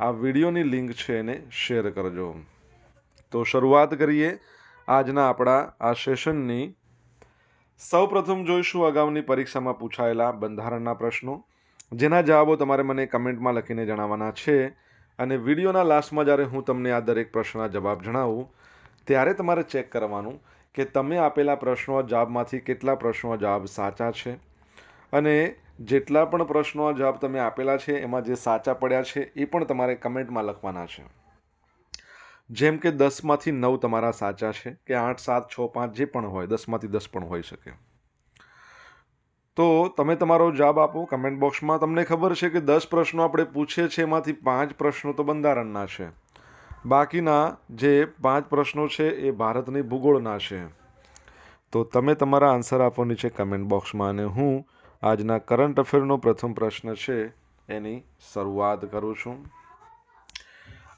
આ વિડીયોની લિંક છે એને શેર કરજો. તો શરૂઆત કરીએ આજના આપણા આ સેશનની. સૌપ્રથમ જોઈશું અગાઉની પરીક્ષામાં પૂછાયેલા બંધારણના પ્રશ્નો. જેના જવાબો તમારે મને કમેન્ટમાં લખીને જણાવવાના છે. અને વિડીયોના લાસ્ટમાં જ્યારે હું તમને આ દરેક પ્રશ્નના જવાબ જણાવું, ત્યારે તમારે ચેક કરવાનું કે તમે આપેલા પ્રશ્નો જવાબમાંથી કેટલા પ્રશ્નો જવાબ સાચા છે. અને જેટલા પણ પ્રશ્નો જવાબ તમે આપેલા છે, એમાં જે સાચા પડ્યા છે, એ પણ તમારે કમેન્ટમાં લખવાના છે. જેમ કે દસમાંથી નવ તમારા સાચા છે, કે આઠ, સાત, છ, પાંચ જે પણ હોય, દસમાંથી દસ પણ હોઈ શકે. તો તમે તમારો જવાબ આપો કમેન્ટ બોક્સમાં. તમને ખબર છે કે દસ પ્રશ્નો આપણે પૂછીએ છીએ એમાંથી પાંચ પ્રશ્નો તો બંધારણના છે. બાકીના જે પાંચ પ્રશ્નો છે, એ ભારતની ભૂગોળના છે. તો તમે તમારા આન્સર આપો નીચે કમેન્ટ બોક્સમાં અને હું આજના કરંટ અફેરનો પ્રથમ પ્રશ્ન છે, એની શરૂઆત કરું છું.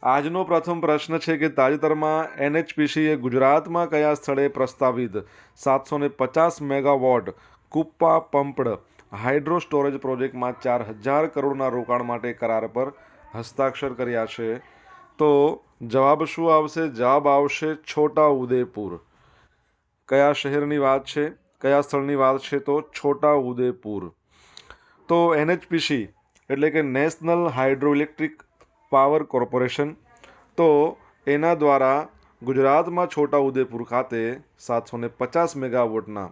આજનો પ્રથમ પ્રશ્ન છે કે તાજેતરમાં એનએચપીસીએ ગુજરાતમાં કયા સ્થળે પ્રસ્તાવિત સાતસો ને પચાસ megawatt Kuppa pumped hydro storage પ્રોજેક્ટમાં ચાર હજાર કરોડના રોકાણ માટે કરાર પર હસ્તાક્ષર કર્યા છે? તો જવાબ શું આવશે? જવાબ આવશે છોટા ઉદેપુર કયા શહેરની વાત છે? કયા સ્થળની વાત છે તો છોટા ઉદેપુર તો એનએચપીસી એટલે કે national hydro electric power corporation. તો એના દ્વારા ગુજરાતમાં છોટા ઉદેપુર ખાતે સાતસો ને પચાસ મેગાવોટના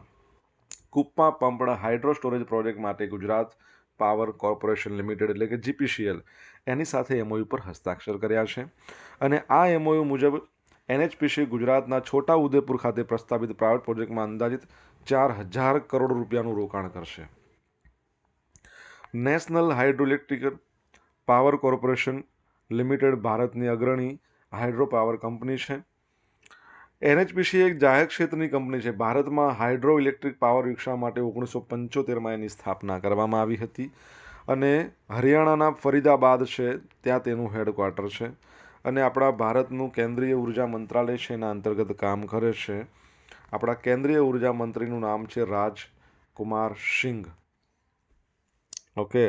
Kuppa pumped hydro storage project માટે ગુજરાત પાવર કોર્પોરેશન લિમિટેડ એટલે કે જીપીસીએલ એની સાથે એમઓયુ પર હસ્તાક્ષર કર્યા છે. અને આ એમઓયુ મુજબ એનએચપીસી ગુજરાતના છોટા ઉદેપુર ખાતે પ્રસ્તાવિત પ્રાઇવેટ પ્રોજેક્ટમાં અંદાજિત ચાર હજાર કરોડ રૂપિયાનું રોકાણ કરશે. National Hydroelectric Power Corporation Limited ભારતની અગ્રણી હાઇડ્રો પાવર કંપની છે. એનએચપીસી એક જાહેર ક્ષેત્રની કંપની છે. ભારતમાં હાઇડ્રો ઇલેક્ટ્રિક પાવર વિકસાવવા માટે ઓગણીસો પંચોતેરમાં એની સ્થાપના કરવામાં આવી હતી અને હરિયાણાના ફરીદાબાદ છે, ત્યાં તેનું હેડક્વાર્ટર છે. અને આપણા ભારતનું કેન્દ્રીય ઊર્જા મંત્રાલય છે એના અંતર્ગત કામ કરે છે. આપણા કેન્દ્રીય ઊર્જા મંત્રીનું નામ છે રાજ કુમાર સિંઘ. ઓકે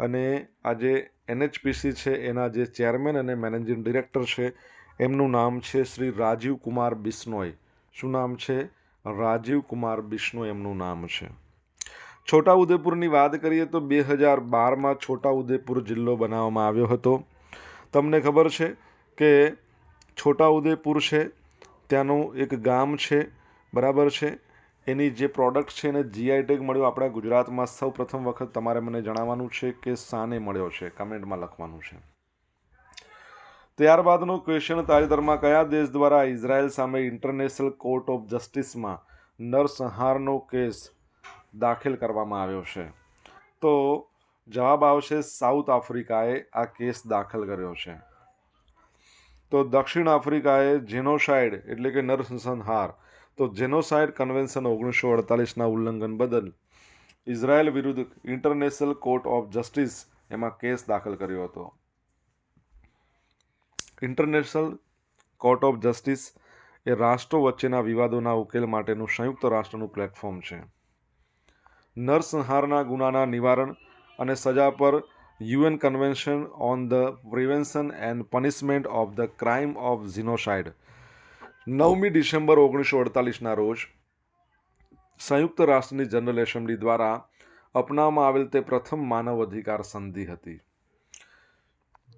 અને આજે એનએચપીસી છે, એના જે ચેરમેન અને મેનેજિંગ ડિરેક્ટર છે, એમનું નામ છે શ્રી રાજીવ કુમાર બિશ્નોય શું નામ છે? રાજીવ કુમાર બિશ્નોય એમનું નામ છે. છોટા ઉદેપુરની વાત કરીએ તો બે હજાર બારમાં છોટા ઉદેપુર જિલ્લો બનાવવામાં આવ્યો હતો. તમને ખબર છે કે છોટાઉદેપુર છે, ત્યાંનું એક ગામ છે, બરાબર છે. એની જે પ્રોડક્ટ છે એને જીઆઈ ટેગ મળ્યો આપણા ગુજરાતમાં સૌ પ્રથમ વખત તમારે મને જણાવવાનું છે કે શાને મળ્યો છે, કમેન્ટમાં લખવાનું છે. ત્યારબાદનો ક્વેશ્ચન તાજેતરમાં કયા દેશ દ્વારા ઇઝરાયલ સામે ઇન્ટરનેશનલ કોર્ટ ઓફ જસ્ટિસમાં નરસંહારનો કેસ દાખલ કરવામાં આવ્યો છે? તો જવાબ આવશે સાઉથ આફ્રિકાએ આ કેસ દાખલ કર્યો છે. તો દક્ષિણ આફ્રિકાએ જેનોસાઇડ, એટલે કે નરસંહાર, તો જેનોસાઇડ કન્વેન્શન ઓગણીસો અડતાલીસના ઉલ્લંઘન બદલ ઇઝરાયલ વિરુદ્ધ ઇન્ટરનેશનલ કોર્ટ ઓફ જસ્ટિસ એમાં કેસ દાખલ કર્યો હતો. ઇન્ટરનેશનલ કોર્ટ ઓફ જસ્ટિસ એ રાષ્ટ્રો વચ્ચેના વિવાદોના ઉકેલ માટેનું સંયુક્ત રાષ્ટ્રનું પ્લેટફોર્મ છે. નરસંહારના ગુનાના નિવારણ અને સજા પર UN convention on the prevention and punishment of the crime of genocide નવમી ડિસેમ્બર ઓગણીસો અડતાલીસના રોજ સંયુક્ત રાષ્ટ્રની જનરલ એસેમ્બલી દ્વારા અપનાવવામાં આવેલ તે પ્રથમ માનવ અધિકાર સંધિ હતી.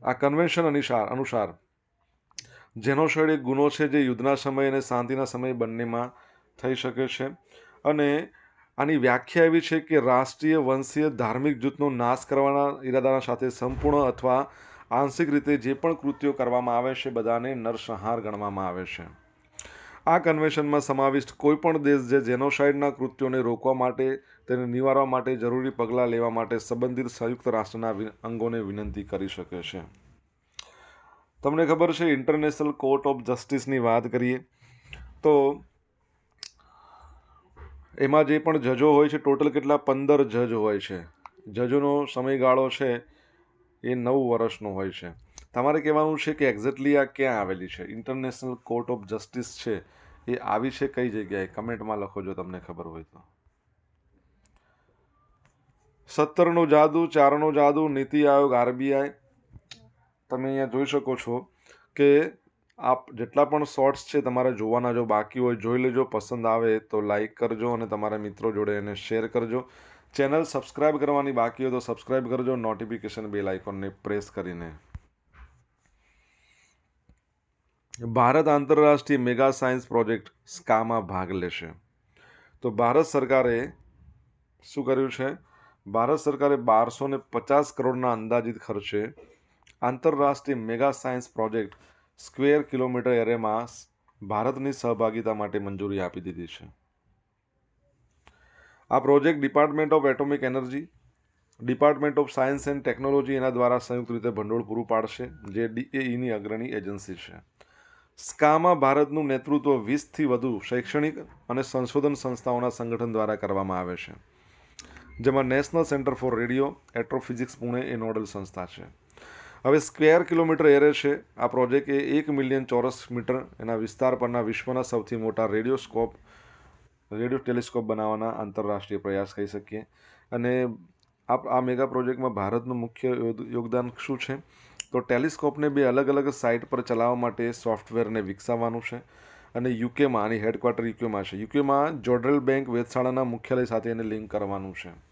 આ કન્વેન્શન અનુસાર અનુસાર જેનોસાઇડ એક ગુનો છે જે યુદ્ધના સમય અને શાંતિના સમય બંનેમાં થઈ શકે છે અને આની વ્યાખ્યા એવી છે કે રાષ્ટ્રીય વંશીય ધાર્મિક જૂથનો નાશ કરવાના ઈરાદાના સાથે સંપૂર્ણ અથવા આંશિક રીતે જે પણ કૃત્યો કરવામાં આવે છે, બધાને નરસંહાર ગણવામાં આવે છે. આ કન્વેશનમાં સમાવિષ્ટ કોઈપણ દેશ જે જેનોસાઇડના કૃત્યોને રોકવા માટે, તેને નિવારવા માટે જરૂરી પગલાં લેવા માટે સંબંધિત સંયુક્ત રાષ્ટ્રના અંગોને વિનંતી કરી શકે છે. તમને ખબર છે ઇન્ટરનેશનલ કોર્ટ ઓફ જસ્ટિસની વાત કરીએ. તો એમાં જે પણ જજો હોય છે, ટોટલ કેટલા? પંદર જજ હોય છે. જજોનો સમયગાળો છે એ નવ વર્ષનો હોય છે. તમારે કહેવાનું છે કે એક્ઝેક્ટલી આ ક્યાં આવેલી છે? ઇન્ટરનેશનલ કોર્ટ ઓફ જસ્ટિસ છે. એ આવી છે કઈ જગ્યાએ? કમેન્ટમાં લખો જો તમને ખબર હોય તો. સત્તરનું જાદુ, ચારનો જાદુ, નીતિ આયોગ, આરબીઆઈ. તમે અહીંયા જોઈ શકો છો કે આપ જેટલા પણ શોર્ટ્સ છે તમારે જોવાના જો બાકી હોય, જોઈ લેજો, પસંદ આવે તો લાઈક કરજો અને તમારા મિત્રો જોડે એને શેર કરજો. ચેનલ સબસ્ક્રાઇબ કરવાની બાકી હોય તો સબસ્ક્રાઇબ કરજો નોટિફિકેશન બેલ આઇકોનને પ્રેસ કરીને. ભારત આંતરરાષ્ટ્રીય મેગા સાયન્સ પ્રોજેક્ટ સ્કામાં ભાગ લેશે. તો ભારત સરકારે શું કર્યું છે? ભારત સરકારે બારસો ને પચાસ કરોડના અંદાજિત ખર્ચે આંતરરાષ્ટ્રીય mega science project square kilometre એરેમાં ભારતની સહભાગિતા માટે મંજૂરી આપી દીધી છે. આ project department of atomic energy, department of science and technology એના દ્વારા સંયુક્ત રીતે ભંડોળ પૂરું પાડશે, જે ડીએઈની અગ્રણી એજન્સી છે. સ્કામાં ભારતનું નેતૃત્વ વીસથી વધુ શૈક્ષણિક અને સંશોધન સંસ્થાઓના સંગઠન દ્વારા કરવામાં આવે છે. જેમાં national centre for radio, astrophysics Pune A nodal સંસ્થા છે. હવે સ્ક્વેર કિલોમીટર એરે છે. આ પ્રોજેક્ટ એ એક મિલિયન ચોરસ મીટર એના વિસ્તાર પરના વિશ્વના સૌથી મોટા રેડિયોસ્કોપ, રેડિયો ટેલિસ્કોપ બનાવવાના આંતરરાષ્ટ્રીય પ્રયાસ કહી શકીએ. અને આ આ મેગા પ્રોજેક્ટમાં ભારતનું મુખ્ય યોગ- યોગદાન શું છે? તો ટેલિસ્કોપને બે અલગ અલગ સાઇટ પર ચલાવવા માટે સોફ્ટવેરને વિકસાવવાનું છે અને યુકેમાં, આની હેડક્વાર્ટર યુકેમાં છે. યુકેમાં જોડરેલ બેંક વેધશાળાના મુખ્યાલય સાથે એને લિંક કરવાનું છે.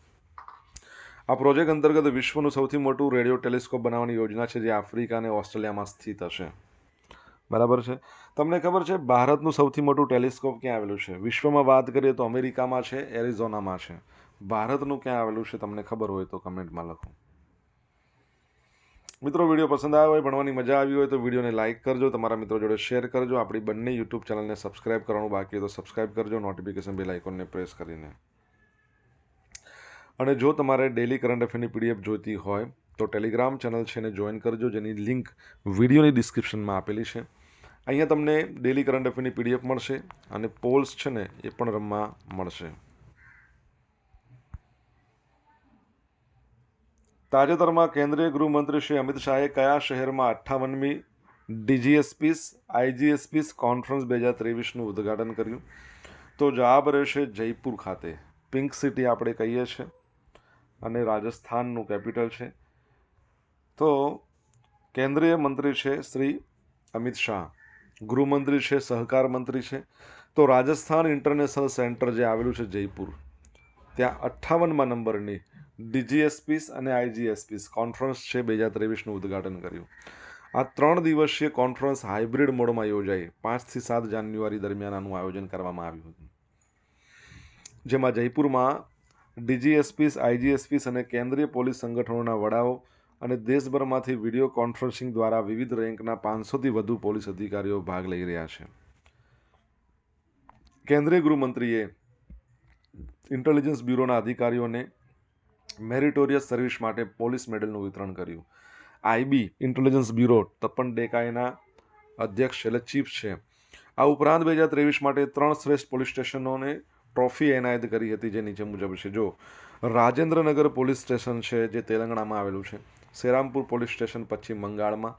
આ પ્રોજેક્ટ અંતર્ગત વિશ્વનું સૌથી મોટું રેડિયો ટેલિસ્કોપ બનાવવાની યોજના છે જે આફ્રિકા અને ઓસ્ટ્રેલિયામાં સ્થિત હશે. બરાબર છે? તમને ખબર છે, ભારતનું સૌથી મોટું ટેલિસ્કોપ ક્યાં આવેલું છે? વિશ્વમાં વાત કરીએ તો અમેરિકામાં છે, એરિઝોનામાં છે. ભારતનું ક્યાં આવેલું છે તમને ખબર હોય તો કમેન્ટમાં લખો. મિત્રો, વીડિયો પસંદ આવ્યો હોય, ભણવાની મજા આવી હોય તો વિડીયોને લાઇક કરજો, તમારા મિત્રો જોડે શેર કરજો, આપણી બંને યુટ્યુબ ચેનલને સબસ્ક્રાઇબ કરવાનું બાકી તો સબસ્ક્રાઇબ કરજો, નોટિફિકેશન બેલ આઇકોનને પ્રેસ કરીને. અને જો તમારે ડેલી કરંટ અફેરની પીડીએફ જોઈતી હોય, તો ટેલિગ્રામ ચેનલ છે એને જોઈન કરજો, જેની લિંક વિડીયોની ડિસ્ક્રિપ્શનમાં આપેલી છે. અહીંયા તમને ડેલી કરંટ અફેરની પીડીએફ મળશે અને પોલ્સ છે ને એ પણ રમવા મળશે. તાજેતરમાં કેન્દ્રીય ગૃહમંત્રી શ્રી અમિત શાહે કયા શહેરમાં અઠ્ઠાવનમી ડીજીએસપીસ, આઈજીએસપીસ કોન્ફરન્સ બે હજાર ત્રેવીસનું ઉદ્ઘાટન કર્યું? તો જવાબ રહેશે જયપુર ખાતે. પિંક સિટી આપણે કહીએ છીએ. અને રાજસ્થાનનું કેપિટલ છે. તો કેન્દ્રીય મંત્રી છે શ્રી અમિત શાહ, ગૃહમંત્રી છે, સહકાર મંત્રી છે. તો રાજસ્થાન ઇન્ટરનેશનલ સેન્ટર જે આવેલું છે જયપુર, ત્યાં અઠ્ઠાવનમાં નંબરની ડીજીએસપીસ અને આઈજીએસપીસ કોન્ફરન્સ છે બે હજાર ત્રેવીસનું ઉદ્ઘાટન કર્યું. આ ત્રણ દિવસીય કોન્ફરન્સ હાઇબ્રિડ મોડમાં યોજાઈ. પાંચથી સાત જાન્યુઆરી દરમિયાન આનું આયોજન કરવામાં આવ્યું હતું. જેમાં જયપુરમાં ડીજીએસપીસ, આઈજીએસપીસ અને કેન્દ્રીય પોલીસ સંગઠનોના વડાઓ અને દેશભરમાંથી વીડિયો કોન્ફરન્સિંગ દ્વારા વિવિધ રેન્કના પાંચસોથી વધુ પોલીસ અધિકારીઓ ભાગ લઈ રહ્યા છે. કેન્દ્રીય ગૃહમંત્રીએ ઇન્ટેલિજન્સ બ્યુરોના અધિકારીઓને મેરિટોરિયસ સર્વિસ માટે પોલીસ મેડલનું વિતરણ કર્યું. આઈબી, ઇન્ટેલિજન્સ બ્યુરો, તપન ડેકાઈના અધ્યક્ષ એટલે ચીફ છે. આ ઉપરાંત બે હજાર ત્રેવીસ માટે ત્રણ શ્રેષ્ઠ પોલીસ સ્ટેશનોને ટ્રોફી એનાયત કરી હતી જે નીચે મુજબ છે. જો, રાજેન્દ્રનગર પોલીસ સ્ટેશન છે જે તેલંગણામાં આવેલું છે. સેરામપુર પોલીસ સ્ટેશન પશ્ચિમ બંગાળમાં,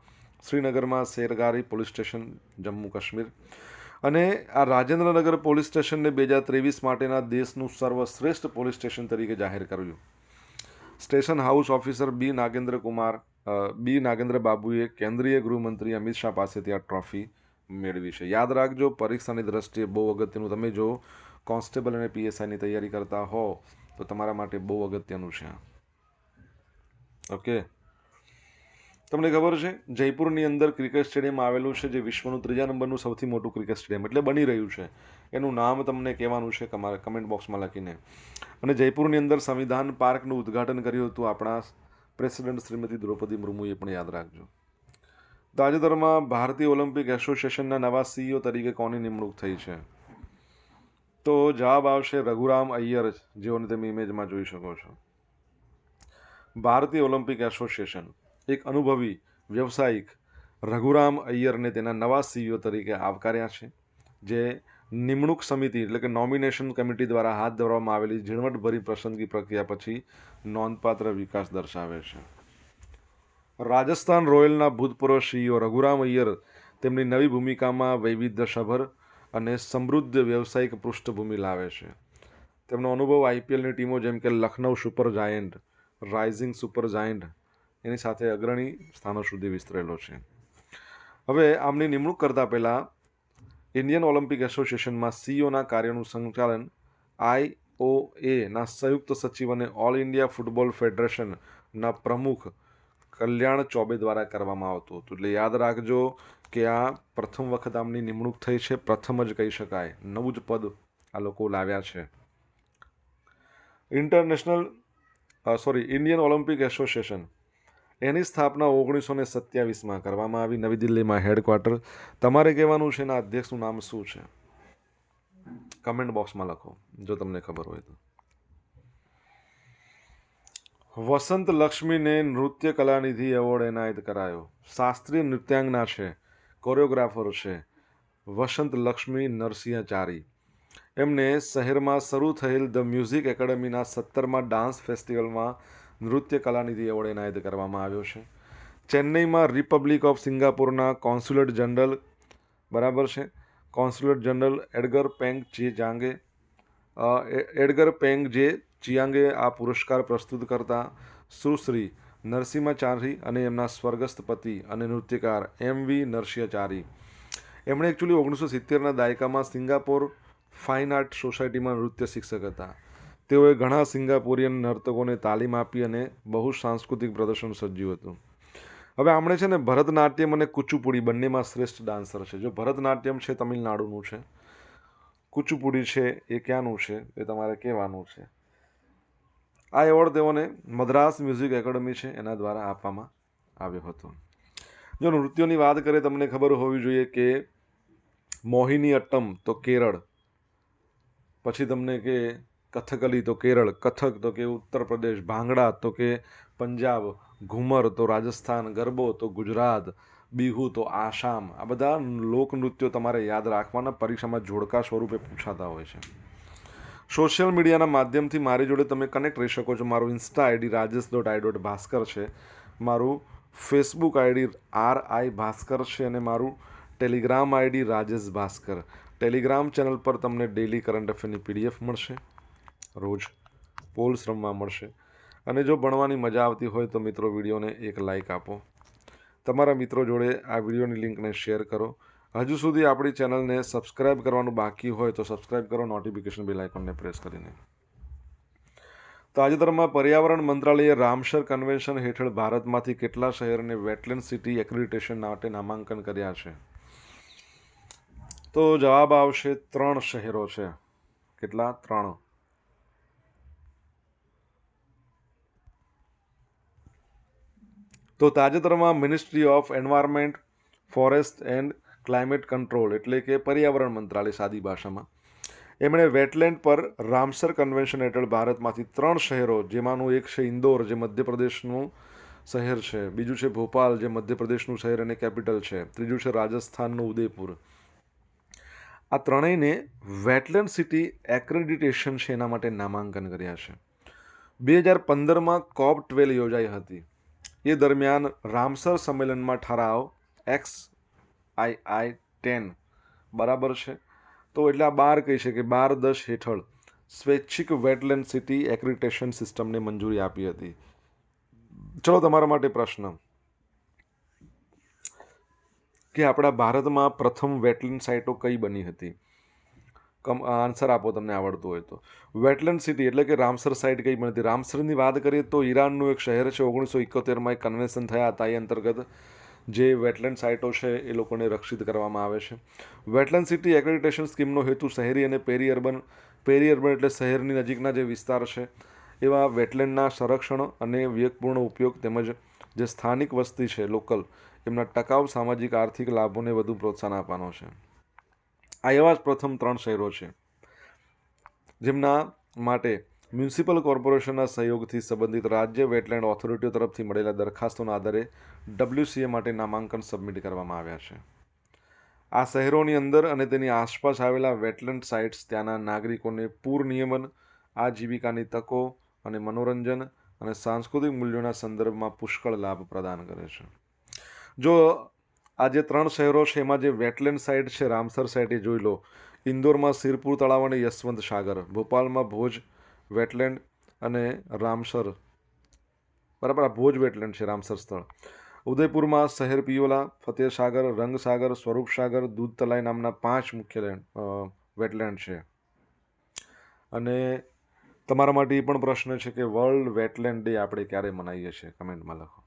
શ્રીનગરમાં શેરગારી પોલીસ સ્ટેશન, જમ્મુ કાશ્મીર. અને આ રાજેન્દ્રનગર પોલીસ સ્ટેશનને બે હજાર ત્રેવીસ માટેના દેશનું સર્વશ્રેષ્ઠ પોલીસ સ્ટેશન તરીકે જાહેર કર્યું. Station house officer B Nagendra Kumar B Nagendra બાબુએ કેન્દ્રીય ગૃહમંત્રી અમિત શાહ પાસેથી આ ટ્રોફી મેળવી છે. યાદ રાખજો, પરીક્ષાની દ્રષ્ટિએ બહુ અગત્યનું. તમે જો કોન્સ્ટેબલ અને પીએસઆઈની તૈયારી કરતા હો, તો તમારા માટે બહુ અગત્યનું છે ઓકે? તમને ખબર છે, જયપુરની અંદર ક્રિકેટ સ્ટેડિયમ આવેલું છે, જે વિશ્વનું ત્રીજા નંબરનું સૌથી મોટું ક્રિકેટ સ્ટેડિયમ, એટલે બની રહ્યું છે. એનું નામ તમને કહેવાનું છે તમારે કમેન્ટ બોક્સમાં લખીને. અને જયપુરની અંદર સંવિધાન પાર્કનું ઉદ્ઘાટન કર્યું હતું આપણા પ્રેસિડેન્ટ શ્રીમતી દ્રૌપદી મુર્મુએ પણ યાદ રાખજો. તાજેતરમાં ભારતીય ઓલિમ્પિક એસોસિએશનના નવા સીઈઓ તરીકે કોની નિમણૂક થઈ છે? તો જવાબ આવશે રઘુરામ અય્યર, જેઓને તમે ઇમેજમાં જોઈ શકો છો. ભારતીય ઓલિમ્પિક એસોસિએશન, એક અનુભવી વ્યવસાયિક રઘુરામ અય્યરને તેના નવા સીઈઓ તરીકે આવકાર્યા છે, જે નિમણૂક સમિતિ, એટલે કે નોમિનેશન કમિટી દ્વારા હાથ ધરવામાં આવેલી ઝીણવટભરી પસંદગી પ્રક્રિયા પછી નોંધપાત્ર વિકાસ દર્શાવે છે. રાજસ્થાન રોયલના ભૂતપૂર્વ સીઈઓ રઘુરામ અય્યર તેમની નવી ભૂમિકામાં વૈવિધ્યસભર અને સમૃદ્ધ વ્યવસાયિક પૃષ્ઠભૂમિ લાવે છે. તેમનો અનુભવ આઈપીએલની ટીમો જેમ કે Lucknow super giant, rising super giant, એની સાથે અગ્રણી સ્થાનો સુધી વિસ્તરેલો છે. હવે આમની નિમણૂક કરતાં પહેલાં ઇન્ડિયન ઓલિમ્પિક એસોસિએશનમાં સીઓના કાર્યનું સંચાલન આઈઓએના સંયુક્ત સચિવ અને ઓલ ઇન્ડિયા ફૂટબોલ ફેડરેશનના પ્રમુખ કલ્યાણ ચોબે દ્વારા કરવામાં આવતું હતું. એટલે યાદ રાખજો કે આ પ્રથમ વખત આમની નિમણૂક થઈ છે. પ્રથમ જ કહી શકાય. નવું જ પદ આ લોકો લાવ્યા છે. International sorry Indian Olympic association એની સ્થાપના ઓગણીસો ને સત્યાવીસમાં કરવામાં આવી. નવી દિલ્હીમાં હેડક્વાર્ટર તમારે કહેવાનું છે એના અધ્યક્ષનું નામ શું છે? કમેન્ટ બોક્સમાં લખો. જો તમને ખબર હોય તો. વસંત લક્ષ્મીને નૃત્ય કલાનિધિ એવોર્ડ એનાયત કરાયો. શાસ્ત્રીય નૃત્યાંગના છે, કોરિયોગ્રાફર છે, વસંત લક્ષ્મી નરસિંહાચારી. એમને શહેરમાં શરૂ થયેલ ધ મ્યુઝિક એકેડમીના સત્તરમાં ડાન્સ ફેસ્ટિવલમાં નૃત્ય કલાનિધિ એવોર્ડ એનાયત કરવામાં આવ્યો છે. ચેન્નઈમાં રિપબ્લિક ઓફ સિંગાપુરના કોન્સ્યુલેટ જનરલ, બરાબર છે? કોન્સ્યુલેટ જનરલ એડગર પેંગ જે જાંગે એડગર પેંગ જે ચિયાંગે આ પુરસ્કાર પ્રસ્તુત કરતા સુશ્રી નરસિંહાચારી અને એમના સ્વર્ગસ્થ પતિ અને નૃત્યકાર એમ વી નરસિંહાચારી. એમણે એકચ્યુઅલી ઓગણીસો સિત્તેરના દાયકામાં સિંગાપોર ફાઇન આર્ટ સોસાયટીમાં નૃત્ય શિક્ષક હતા. તેઓએ ઘણા સિંગાપોરિયન નર્તકોને તાલીમ આપી અને બહુ સાંસ્કૃતિક પ્રદર્શન સર્જ્યું હતું. હવે આમણે છે ને ભરતનાટ્યમ અને કુચુપુડી બંનેમાં શ્રેષ્ઠ ડાન્સર છે. જો ભરતનાટ્યમ છે તમિલનાડુનું છે, કુચુપુડી છે એ ક્યાંનું છે એ તમારે કહેવાનું છે? આ એવોર્ડ તેઓને મદ્રાસ મ્યુઝિક એકેડમી છે, એના દ્વારા આપવામાં આવ્યો હતો. જો નૃત્યોની વાત કરીએ, તમને ખબર હોવી જોઈએ કે મોહિની અટ્ટમ, તો કેરળ. પછી તમને કે કથકલી, તો કેરળ. કથક, તો કે ઉત્તર પ્રદેશ. ભાંગડા, તો કે પંજાબ. ઘૂમર, તો રાજસ્થાન. ગરબો, તો ગુજરાત. બિહુ, તો આસામ. આ બધા લોકનૃત્યો તમારે યાદ રાખવાના, પરીક્ષામાં જોડકા સ્વરૂપે પૂછાતા હોય છે. સોશિયલ મીડિયાના માધ્યમથી મારી જોડે તમે કનેક્ટ રહી શકો છો. મારું insta ID Rajesh dot I dot Bhaskar છે. મારું Facebook ID R I Bhaskar છે અને મારું Telegram ID Rajesh Bhaskar. Telegram channel પર તમને ડેલી કરંટ અફેરની પીડીએફ મળશે. રોજ પોલ્સ રમવા મળશે. અને જો ભણવાની મજા આવતી હોય તો મિત્રો વિડીયોને એક લાઇક આપો. તમારા મિત્રો જોડે આ વિડીયોની લિંકને શેર કરો. હજુ સુધી આપણી ચેનલને સબસ્ક્રાઇબ કરવાનું બાકી હોય તો સબસ્ક્રાઇબ કરો નોટિફિકેશન બેલ આઇકોનને પ્રેસ કરીને. તાજેતરમાં પર્યાવરણ મંત્રાલયે રામસર કન્વેન્શન હેઠળ ભારતમાંથી કેટલા શહેરને વેટલેન્ડ સિટી એક્રિડિટેશન માટે નામાંકન કર્યા છે? તો જવાબ આવશે ત્રણ શહેરો છે. કેટલા? ત્રણ. તો તાજેતરમાં ministry of environment forest and climate control એટલે કે પર્યાવરણ મંત્રાલય સાદી ભાષામાં. એમણે વેટલેન્ડ પર રામસર કન્વેન્શન હેઠળ ભારતમાંથી ત્રણ શહેરો, જેમાંનું એક છે ઇન્દોર, જે મધ્યપ્રદેશનું શહેર છે. બીજું છે ભોપાલ, જે મધ્યપ્રદેશનું શહેર અને કેપિટલ છે. ત્રીજું છે રાજસ્થાનનું ઉદયપુર. આ ત્રણેયને વેટલેન્ડ સિટી એક્રેડિટેશન છે એના માટે નામાંકન કર્યા છે. બે હજાર પંદરમાં કોપ ટ્વેલ યોજાઈ હતી. એ દરમિયાન રામસર સંમેલનમાં ઠરાવ એક્સ આઈ આઈ ટેન. બરાબર છે? તો એટલે આ બાર કહી છે કે બાર દસ હેઠળ સ્વૈચ્છિક વેટલેન્ડ સિટી એક્રિટેશન સિસ્ટમને મંજૂરી આપી હતી. ચલો તમારા માટે પ્રશ્ન. કે આપણા ભારતમાં પ્રથમ વેટલેન્ડ સાઇટો કઈ બની હતી? કમ આન્સર આપો તમને આવડતું હોય તો. વેટલેન્ડ સિટી એટલે કે રામસર સાઇટ કઈ બની હતી? રામસરની વાત કરીએ તો ઈરાનનું એક શહેર છે. ઓગણીસો ઇકોતેરમાં એક કન્વેન્શન થયા હતા એ અંતર્ગત જે વેટલેન્ડ સાઇટો છે, એ લોકોને રક્ષિત કરવામાં આવે છે. વેટલેન્ડ સિટી એક્રેડિટેશન સ્કીમનો હેતુ શહેરી અને પેરી અર્બન પેરી અર્બન એટલે શહેરની નજીકના જે વિસ્તાર છે, એવા વેટલેન્ડના સંરક્ષણ અને વિવેકપૂર્ણ ઉપયોગ તેમજ જે સ્થાનિક વસ્તી છે લોકલ એમના ટકાઉ સામાજિક આર્થિક લાભોને વધુ પ્રોત્સાહન આપવાનો છે. આ એવા જ પ્રથમ ત્રણ શહેરો છે, જેમના માટે મ્યુનિસિપલ કોર્પોરેશનના સહયોગથી સંબંધિત રાજ્ય વેટલેન્ડ ઓથોરિટીઓ તરફથી મળેલા દરખાસ્તોના આધારે ડબલ્યુસીએ માટે નામાંકન સબમિટ કરવામાં આવ્યા છે. આ શહેરોની અંદર અને તેની આસપાસ આવેલા વેટલેન્ડ સાઇટ્સ ત્યાંના નાગરિકોને પૂર નિયમન આજીવિકાની તકો અને મનોરંજન અને સાંસ્કૃતિક મૂલ્યોના સંદર્ભમાં પુષ્કળ લાભ પ્રદાન કરે છે. જો આ જે ત્રણ શહેરો છે, એમાં જે વેટલેન્ડ સાઇટ છે, રામસર સાઇટ જોઈ લો. ઇન્દોરમાં સિરપુર તળાવ અને યશવંત સાગર. ભોપાલમાં ભોજ વેટલેન્ડ અને રામસર. બરાબર, આ ભોજ વેટલેન્ડ છે, રામસર સ્થળ. ઉદયપુરમાં શહેર પિયોલા ફતેહ સાગર રંગસાગર સ્વરૂપ સાગર દૂધ તલાઈ નામના પાંચ મુખ્ય વેટલેન્ડ છે. અને તમારા માટે એ પણ પ્રશ્ન છે કે વર્લ્ડ વેટલેન્ડ ડે આપણે ક્યારે મનાવીએ છીએ? કમેન્ટમાં લખો.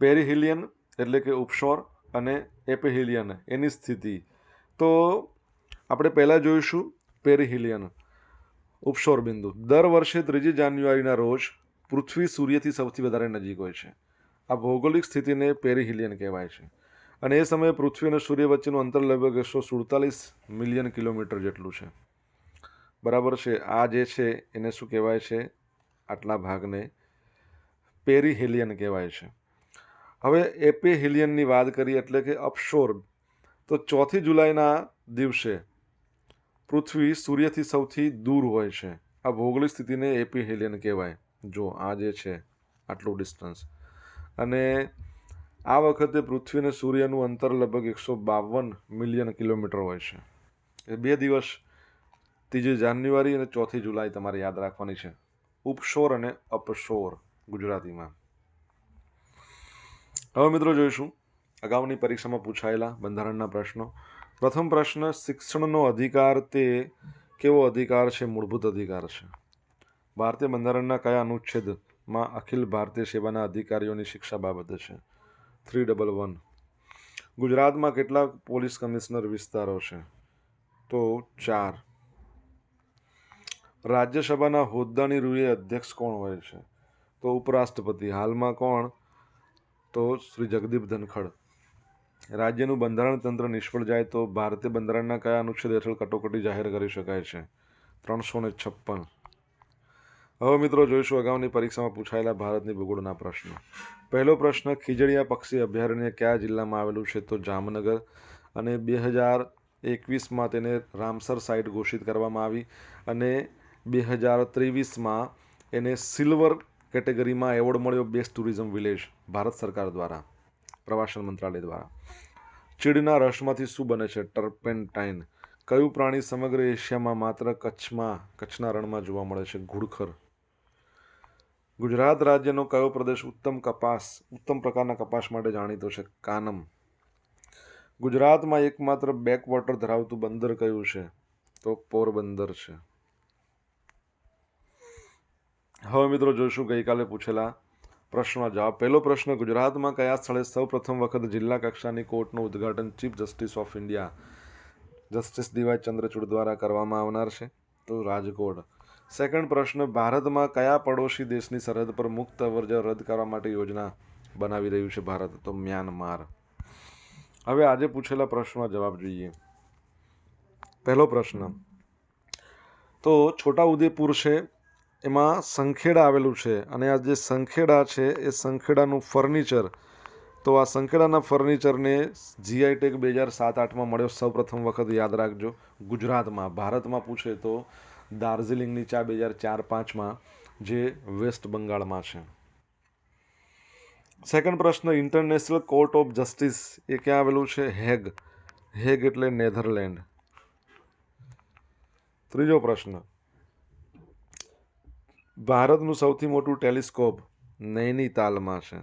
પેરીહિલિયન એટલે કે ઉપશોર અને એપેહિલિયન, એની સ્થિતિ. તો આપણે પહેલાં જોઈશું પેરીહિલિયન. ઉપશોર બિંદુ દર વર્ષે ત્રીજી જાન્યુઆરીના રોજ પૃથ્વી સૂર્યથી સૌથી વધારે નજીક હોય છે. આ ભૌગોલિક સ્થિતિને પેરીહિલિયન કહેવાય છે. અને એ સમયે પૃથ્વી અને સૂર્ય વચ્ચેનું અંતર લગભગ એકસો સુડતાલીસ મિલિયન કિલોમીટર જેટલું છે. બરાબર છે, આ જે છે એને શું કહેવાય છે? આટલા ભાગને પેરીહિલિયન કહેવાય છે. હવે એપેહિલિયનની વાત કરીએ એટલે કે અપશોર તો ચોથી જુલાઈના દિવસે પૃથ્વી સૂર્યથી સૌથી દૂર હોય છે. આ ભૌગોલિક સ્થિતિને એપીહેલિયન કહેવાય. જો આ જે છે, આટલું ડિસ્ટન્સ અને આ વખતે પૃથ્વી અને સૂર્યનું અંતર લગભગ એકસો બાવન મિલિયન કિલોમીટર હોય છે. એ બે દિવસ, ત્રીજી જાન્યુઆરી અને ચોથી જુલાઈ તમારે યાદ રાખવાની છે. ઉપશોર અને અપશોર ગુજરાતીમાં. હવે મિત્રો જોઈશું. અગાઉની પરીક્ષામાં પૂછાયેલા બંધારણના પ્રશ્નો. પ્રથમ પ્રશ્ન, શિક્ષણનો અધિકાર તે કેવો અધિકાર છે? મૂળભૂત અધિકાર છે. ભારતીય બંધારણના કયા અનુચ્છેદમાં અખિલ ભારતીય સેવાના અધિકારીઓની શિક્ષા બાબતે છે? Three double one. ગુજરાતમાં કેટલા પોલીસ કમિશનર વિસ્તારો છે? તો ચાર. રાજ્યસભાના હોદ્દાની રૂએ અધ્યક્ષ કોણ હોય છે? તો ઉપરાષ્ટ્રપતિ. હાલમાં કોણ? તો શ્રી જગદીપ ધનખડ. રાજ્યનું બંધારણ તંત્ર નિષ્ફળ જાય તો ભારતીય બંધારણના કયા અનુચ્છેદ હેઠળ કટોકટી જાહેર કરી શકાય છે? ત્રણસો ને છપ્પન. હવે મિત્રો જોઈશું અગાઉની પરીક્ષામાં પૂછાયેલા ભારતની ભૂગોળના પ્રશ્નો. પહેલો પ્રશ્ન, ખીજડીયા પક્ષી અભયારણ્ય કયા જિલ્લામાં આવેલું છે? તો જામનગર અને બે હજાર એકવીસમાં તેને રામસર સાઇટ ઘોષિત કરવામાં આવી અને બે હજાર ત્રેવીસમાં એને સિલ્વર કેટેગરીમાં એવોર્ડ મળ્યો બેસ્ટ ટુરિઝમ વિલેજ ભારત સરકાર દ્વારા. પ્રવાસન મંત્રાલય દ્વારા. ચીડના રસમાંથી શું બને છે? ટર્પેન્ટાઇન. કયું પ્રાણી સમગ્ર એશિયામાં માત્ર કચ્છમાં, કચ્છના રણમાં જોવા મળે છે? ઘુડખર. ગુજરાત રાજ્યનો કયો પ્રદેશ ઉત્તમ કપાસ, ઉત્તમ પ્રકારના કપાસ માટે જાણીતો છે? કાનમ. ગુજરાતમાં એકમાત્ર બેકવોટર ધરાવતું બંદર કયું છે? તો પોરબંદર છે. હવે મિત્રો જોઈશું ગઈકાલે પૂછેલા પ્રશ્નનો જવાબ. પહેલો પ્રશ્ન, ગુજરાતમાં કયા સ્થળે સૌ પ્રથમ વખત જિલ્લા કક્ષાની કોર્ટનું ઉદ્ઘાટન chief justice of India justice DY Chandrachud દ્વારા કરવામાં આવનાર છે? તો રાજકોટ. સેકન્ડ પ્રશ્ન, ભારતમાં કયા પડોશી દેશની સરહદ પર મુક્ત અવરજવર રદ કરવા માટે યોજના બનાવી રહ્યું છે ભારત? તો મ્યાનમાર. હવે આજે પૂછેલા પ્રશ્નનો જવાબ જોઈએ. પહેલો પ્રશ્ન, તો છોટાઉદેપુર છે. એમાં સંખેડા આવેલું છે અને આ જે સંખેડા છે એ સંખેડાનું ફર્નિચર. તો આ સંખેડાના ફર્નિચરને જીઆઈ ટેગ બે હજાર સાત આઠમાં મળ્યો. સૌપ્રથમ વખત યાદ રાખજો. ગુજરાતમાં, ભારતમાં પૂછે તો દાર્જિલિંગની ચા બે હજાર ચાર પાંચમાં જે વેસ્ટ બંગાળમાં છે. સેકન્ડ પ્રશ્ન, ઇન્ટરનેશનલ કોર્ટ ઓફ જસ્ટિસ એ ક્યાં આવેલું છે? હેગ. હેગ એટલે નેધરલેન્ડ. ત્રીજો પ્રશ્ન ભારતનું સૌથી મોટું ટેલિસ્કોપ નૈનીતાલમાં છે.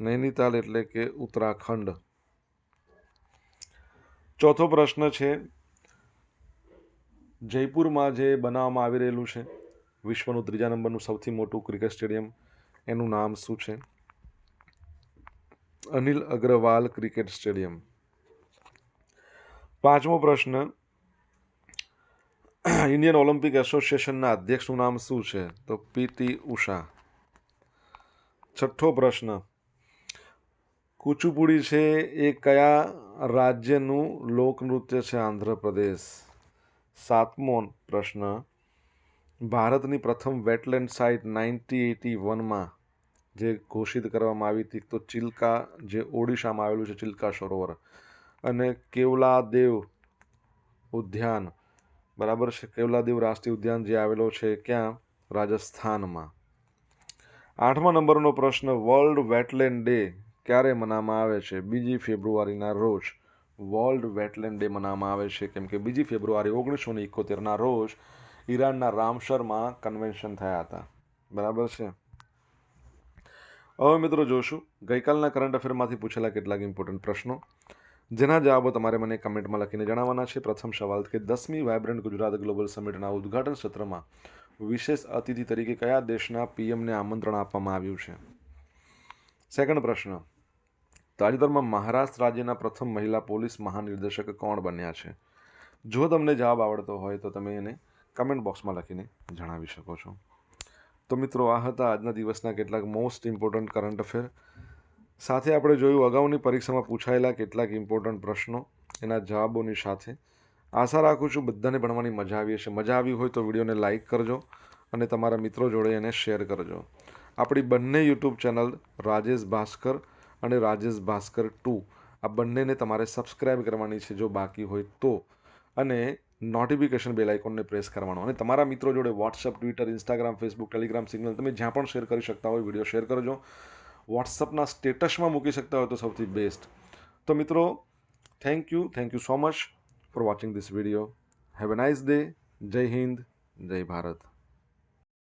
નૈનીતાલ એટલે કે ઉત્તરાખંડ. ચોથો પ્રશ્ન છે, જયપુરમાં જે બનાવવામાં આવી રહેલું છે, વિશ્વનું ત્રીજા નંબરનું સૌથી મોટું ક્રિકેટ સ્ટેડિયમ, એનું નામ શું છે? Anil Agarwal cricket stadium. પાંચમો પ્રશ્ન ઇન્ડિયન ઓલિમ્પિક એસોસિએશનના અધ્યક્ષનું નામ શું છે? તો પીટી ઉષા છઠ્ઠો પ્રશ્ન. કુચુપુડી છે એ કયા રાજ્યનું લોકનૃત્ય છે આંધ્રપ્રદેશ? સાતમો પ્રશ્ન. ભારતની પ્રથમ વેટલેન્ડ સાઇટ નાઇન્ટી એટી વનમાં જે ઘોષિત કરવામાં આવી હતી, તો ચિલ્કા જે ઓડિશામાં આવેલું છે, ચિલ્કા સરોવર. અને કેવલાદેવ ઉદ્યાન. બરાબર છે. કેવલાદેવ રાષ્ટ્રીય ઉદ્યાન જે આવેલો છે ક્યાં? રાજસ્થાનમાં. આઠમા નંબરનો પ્રશ્ન વર્લ્ડ વેટલેન્ડ ડે ક્યારે મનાવવામાં આવે છે? બીજી ફેબ્રુઆરીના રોજ. વર્લ્ડ વેટલેન્ડ ડે મનાવવામાં આવે છે કેમ કે બીજી ફેબ્રુઆરી ઓગણીસો ને એકોતેરના રોજ ઈરાનના રામસરમાં કન્વેન્શન થયા હતા. બરાબર છે? હવે મિત્રો જોશું. ગઈકાલના કરંટ અફેરમાંથી પૂછેલા કેટલાક ઇમ્પોર્ટન્ટ પ્રશ્નો. જેના જવાબો તમારે મને કમેન્ટમાં લખીને જણાવવાના છે. પ્રથમ સવાલ કે દસમી વાયબ્રન્ટ ગુજરાત ગ્લોબલ સમિટના ઉદ્ઘાટન સત્રમાં વિશેષ અતિથિ તરીકે કયા દેશના પીએમને આમંત્રણ આપવામાં આવ્યું છે? સેકન્ડ પ્રશ્ન, તાજેતરમાં મહારાષ્ટ્ર રાજ્યના પ્રથમ મહિલા પોલીસ મહાનિર્દેશક કોણ બન્યા છે? જો તમને જવાબ આવડતો હોય તો તમે એને કમેન્ટ બોક્સમાં લખીને જણાવી શકો છો. તો મિત્રો, આ હતા આજના દિવસના કેટલાક મોસ્ટ ઇમ્પોર્ટન્ટ કરંટ અફેર સાથે આપણે જોયું અગાઉની પરીક્ષામાં પૂછાયેલા કેટલાક ઇમ્પોર્ટન્ટ પ્રશ્નો, એના જવાબોની સાથે. આશા રાખું છું બધાને ભણવાની મજા આવી હશે. મજા આવી હોય તો વિડીયોને લાઇક કરજો અને તમારા મિત્રો જોડે એને શેર કરજો. આપણી બંને યુટ્યુબ ચેનલ રાજેશ ભાસ્કર અને રાજેશ ભાસ્કર ટુ, આ બંનેને તમારે સબસ્ક્રાઇબ કરવાની છે જો બાકી હોય તો. અને નોટિફિકેશન બેલ આઇકોનને પ્રેસ કરવાનો. અને તમારા મિત્રો જોડે WhatsApp Twitter Instagram Facebook Telegram Signal તમે જ્યાં પણ શેર કરી શકતા હોય વીડિયો શેર કરજો. વોટ્સઅપના સ્ટેટસમાં મૂકી શકતા હોય તો સૌથી બેસ્ટ તો મિત્રો thank you thank you so much for watching this video have a nice day જય હિન્દ જય ભારત